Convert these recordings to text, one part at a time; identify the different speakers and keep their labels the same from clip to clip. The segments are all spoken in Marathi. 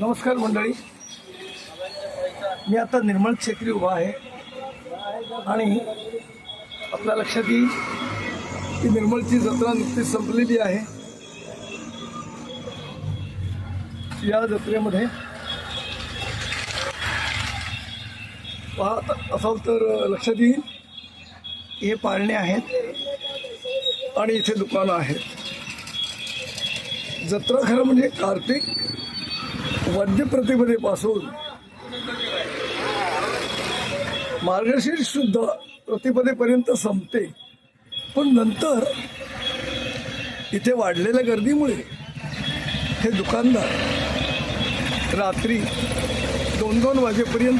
Speaker 1: नमस्कार मंडळी. मी आता निर्मळ क्षेत्री उभा आहे. आणि आपल्या लक्षात येईल की निर्मळची जत्रा नुकतीच संपलेली आहे. या जत्रेमध्ये पाहत असाल तर लक्षात येईल हे पाळणे आहेत आणि इथे दुकानं आहेत. जत्रा खरं म्हणजे कार्तिक वद्य प्रतिपदेपासून मार्गशीर्ष शुद्ध प्रतिपदेपर्यंत संपते. पण नंतर इथे वाढलेल्या गर्दीमुळे हे दुकानदार रात्री दोन दोन वाजेपर्यंत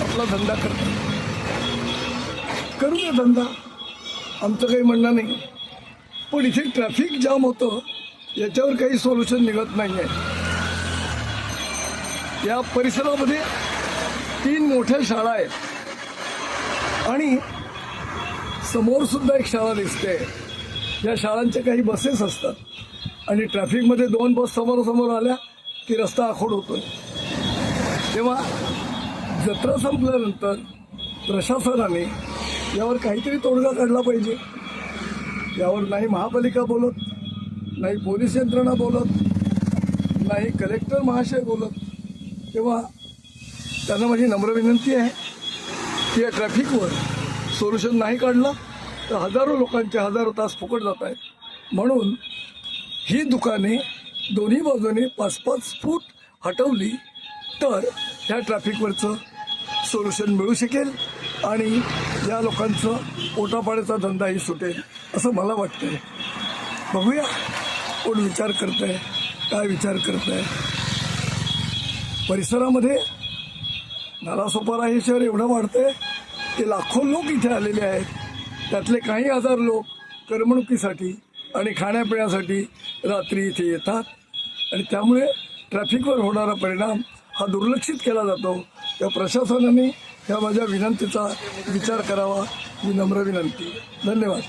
Speaker 1: आपला धंदा करतात. करू द्या धंदा. आमचं काही म्हणणं नाही. पण इथे ट्रॅफिक जाम होतं. याच्यावर काही सोल्युशन निघत नाही आहे या परिसरामध्ये तीन मोठ्या शाळा आहेत. आणि समोर सुद्धा एक शाळा दिसते. या शाळांच्या काही बसेस असतात. आणि ट्रॅफिकमध्ये दोन बस समोरासमोर आल्या की रस्ता आखोड होतो तेव्हा जत्रा संपल्यानंतर प्रशासनाने यावर काहीतरी तोडगा काढला पाहिजे. यावर नाही महापालिका बोलत नाही पोलीस यंत्रणा बोलत नाही कलेक्टर महाशय बोलत तेव्हा त्यांना माझी नम्र विनंती आहे की या ट्रॅफिकवर सोल्युशन नाही काढलं तर हजारो लोकांचे हजारो तास फुकट जात आहेत. म्हणून ही दुकाने दोन्ही बाजूने पाच पाच फूट हटवली तर ह्या ट्रॅफिकवरचं सोल्युशन मिळू शकेल आणि या लोकांचं पोटापाण्याचा धंदाही सुटेल असं मला वाटतंय. बघूया कोण विचार करत आहे काय विचार करत आहे परिसरामध्ये नालासोपारा हे शहर एवढं वाढतंय की लाखो लोक इथे आलेले आहेत. त्यातले काही हजार लोक करमणुकीसाठी आणि खाण्यापिण्यासाठी रात्री इथे येतात. आणि त्यामुळे ट्रॅफिकवर होणारा परिणाम हा दुर्लक्षित केला जातो. त्या प्रशासनाने ह्या माझ्या विनंतीचा विचार करावा. ही नम्र विनंती. धन्यवाद.